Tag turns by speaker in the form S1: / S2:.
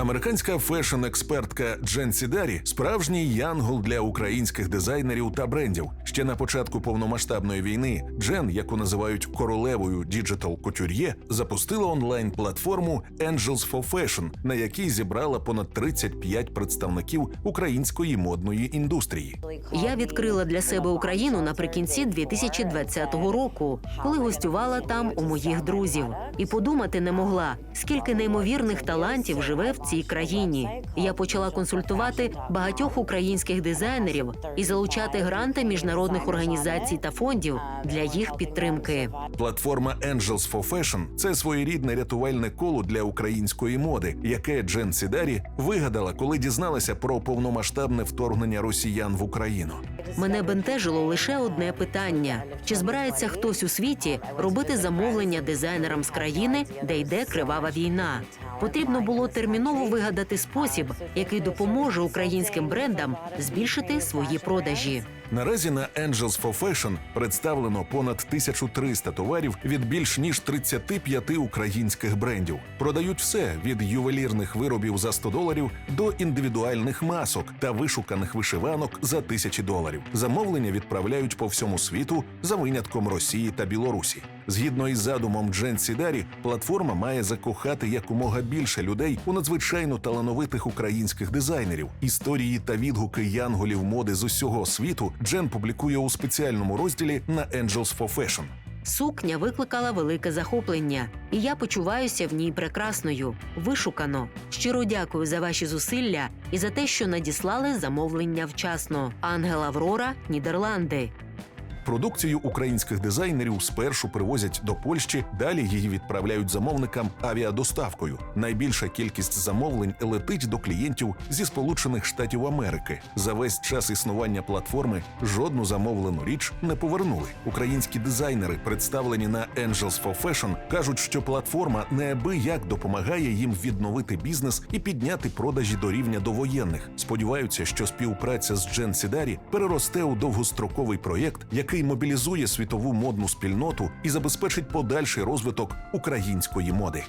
S1: Американська фешн-експертка Джен Сідарі справжній янгол для українських дизайнерів та брендів. Ще на початку повномасштабної війни Джен, яку називають королевою діджитал кутюр'є, запустила онлайн-платформу Angels for Fashion, на якій зібрала понад 35 представників української модної індустрії.
S2: Я відкрила для себе Україну наприкінці 2020 року, коли гостювала там у моїх друзів, і подумати не могла, скільки неймовірних талантів живе в цій країні. Я почала консультувати багатьох українських дизайнерів і залучати гранти міжнародних організацій та фондів для їх підтримки.
S1: Платформа Angels for Fashion – це своєрідне рятувальне коло для української моди, яке Джен Сідарі вигадала, коли дізналася про повномасштабне вторгнення росіян в Україну.
S2: Мене бентежило лише одне питання: чи збирається хтось у світі робити замовлення дизайнерам з країни, де йде кривава війна? Потрібно було терміново вигадати спосіб, який допоможе українським брендам збільшити свої продажі.
S1: Наразі на Angels for Fashion представлено понад 1300 товарів від більш ніж 35 українських брендів. Продають все від ювелірних виробів за 100 доларів до індивідуальних масок та вишуканих вишиванок за тисячі доларів. Замовлення відправляють по всьому світу за винятком Росії та Білорусі. Згідно із задумом Джен Сідарі, платформа має закохати якомога більше людей у надзвичайно талановитих українських дизайнерів. Історії та відгуки янголів моди з усього світу Джен публікує у спеціальному розділі на Angels for Fashion.
S2: Сукня викликала велике захоплення, і я почуваюся в ній прекрасною, вишукано. Щиро дякую за ваші зусилля і за те, що надіслали замовлення вчасно. Ангел Аврора, Нідерланди.
S1: Продукцію українських дизайнерів спершу привозять до Польщі, далі її відправляють замовникам авіадоставкою. Найбільша кількість замовлень летить до клієнтів зі Сполучених Штатів Америки. За весь час існування платформи жодну замовлену річ не повернули. Українські дизайнери, представлені на Angels for Fashion, кажуть, що платформа неабияк допомагає їм відновити бізнес і підняти продажі до рівня довоєнних. Сподіваються, що співпраця з Джен Сідарі переросте у довгостроковий проєкт, який мобілізує світову модну спільноту і забезпечить подальший розвиток української моди.